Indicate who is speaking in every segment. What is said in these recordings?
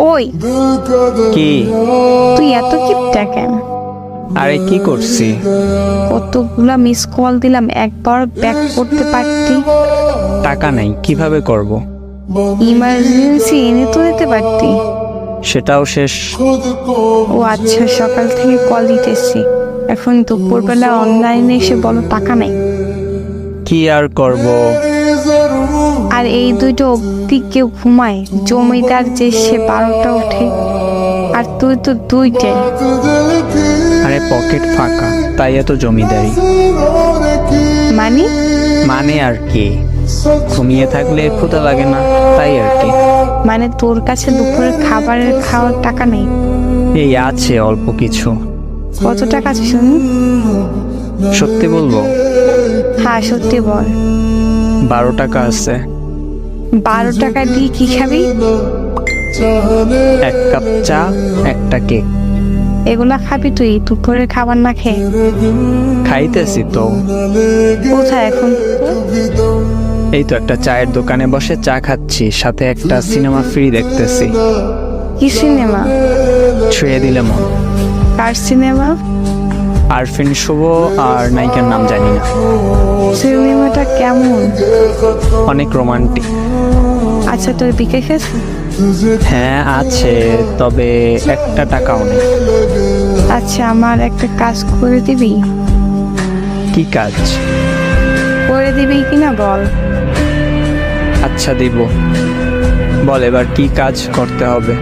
Speaker 1: ওই।
Speaker 2: কি?
Speaker 1: তুই এত কিপটা কেন?
Speaker 2: আরে কি করছি?
Speaker 1: কতগুলা মিস কল দিলাম একবার ব্যাক করতে পারতি।
Speaker 2: টাকা নাই কীভাবে করব?
Speaker 1: ইমার্জেন্সি এনে তো দিতে পারতি।
Speaker 2: সেটাও শেষ।
Speaker 1: ও আচ্ছা সকাল থেকে কল দিতেছি। এখন দুপুরবেলা অনলাইনে এসে বলো টাকা নেই।
Speaker 2: কি আর করব?
Speaker 1: আর এই দুইটা অব্দি কেউ ঘুমায়। জমিদার যে সে বারোটা ওঠে। আর তুই তো দুইটাই।
Speaker 2: আরে পকেট ফাঁকা তাই এত জমিদারি।
Speaker 1: মানে?
Speaker 2: মানে আর কি? ঘুমিয়ে থাকলে ক্ষুধা লাগে না তাই আর কি।
Speaker 1: মানে তোর কাছে দুপুরের খাবারের খাওয়ার টাকা নেই?
Speaker 2: এই আছে অল্প কিছু।
Speaker 1: কত টাকা আছে শুনি?
Speaker 2: সত্যি বলব?
Speaker 1: হ্যাঁ সত্যি বল।
Speaker 2: বারো টাকা আছে।
Speaker 1: বারো টাকা দিয়ে কি খাবি?
Speaker 2: এক কাপ চা একটা কেক।
Speaker 1: এগুলা খাবি তুই? দুপুরের খাবার না খেয়ে।
Speaker 2: খাইতেছি তো।
Speaker 1: কোথায় এখন?
Speaker 2: এই তো একটা চায়ের দোকানে বসে চা খাচ্ছি সাথে একটা সিনেমা ফ্রি দেখতেছি।
Speaker 1: কি সিনেমা?
Speaker 2: ছুঁয়ে দিলে মন।
Speaker 1: কার সিনেমা?
Speaker 2: আরফিন শুভ আর নায়িকার নাম জানি না।
Speaker 1: সিনেমাটা কেমন?
Speaker 2: অনেক রোমান্টিক।
Speaker 1: আচ্ছা তোর বিকে খেয়েছে?
Speaker 2: হ্যাঁ আছে তবে একটা টাকাও নেই।
Speaker 1: আচ্ছা আমার একটা কাজ করে দিবি?
Speaker 2: কি কাজ?
Speaker 1: করে দিবি কিনা বল।
Speaker 2: আচ্ছা দিব। বল এবার কি কাজ করতে হবে?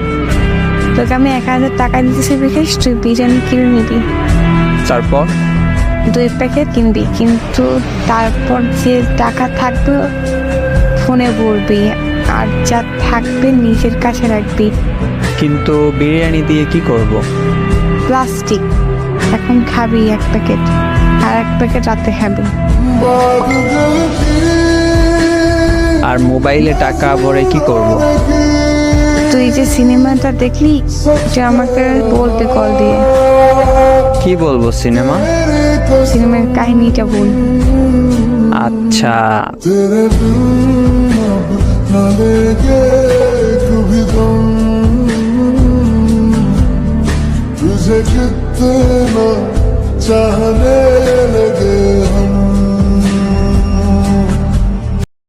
Speaker 1: তোকে আমি এক হাজার টাকা দিতেছি বিকাশ তুই বিরিয়ানি কিনে নিবি।
Speaker 2: তারপর
Speaker 1: দুই প্যাকেট কিনবি কিন্তু তারপর যে টাকা থাকবে ফোনে বলবি আর যা থাকবে নিজের কাছে রাখবি
Speaker 2: কিন্তু বিরিয়ানি দিয়ে কি করব।
Speaker 1: প্লাস্টিক এখন খাবি এক প্যাকেট আর এক প্যাকেট রাতে খাবি
Speaker 2: আর মোবাইলে টাকা ভরে কি করব।
Speaker 1: তুই যে সিনেমাটা দেখলি যে আমাকে বলতে কল দিয়ে
Speaker 2: কি বলবো সিনেমা
Speaker 1: সিনেমার কাহিনীটা বল
Speaker 2: আচ্ছা
Speaker 3: तेरे बिन न लेंगे कभी दम तुझे कितना चाहने लगे